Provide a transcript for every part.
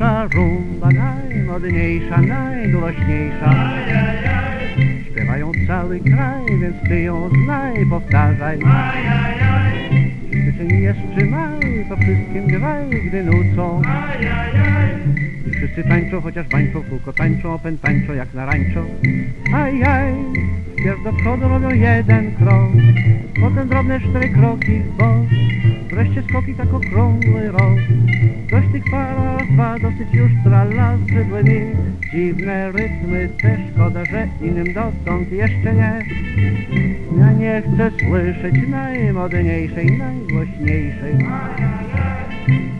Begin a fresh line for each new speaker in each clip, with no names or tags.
Najnowsza rumba, najmodniejsza, najgłośniejsza Śpiewają cały kraj, więc ty ją znaj, powtarzaj. Życzeń jest trzymaj, to wszystkim graj, gdy nucą. I wszyscy tańczą, chociaż bańczą, kółko tańczą, opęd tańczą jak na rańczo. Ajaj, wpierw do przodu robią jeden krok Potem drobne cztery kroki w bok. Wreszcie skoki tak okrągły rok. Dość tych para, dwa, dosyć już trala z brzydłymi Dziwne rytmy, też szkoda, że innym dotąd jeszcze nie. Ja nie chcę słyszeć najmodniejszej, najgłośniejszej.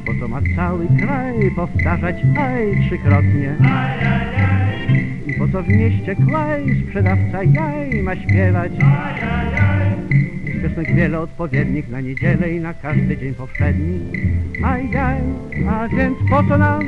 Bo to ma cały kraj powtarzać aj trzykrotnie po co w mieście klaj sprzedawca jaj ma śpiewać piosenek wiele odpowiednich na niedzielę i na każdy dzień powszedni. Ajaj, a więc po co nam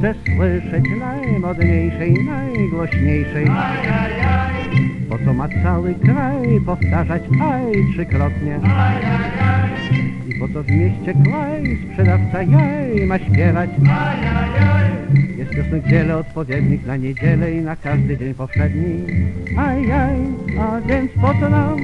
Chcę słyszeć najmodniejszej, najgłośniejszej. Po co ma cały kraj powtarzać aj trzykrotnie? I po co w mieście klaj sprzedawca jaj ma śpiewać? Jest piosenek wiele odpowiednich na niedzielę i na każdy dzień powszedni. Ajaj, a więc po co nam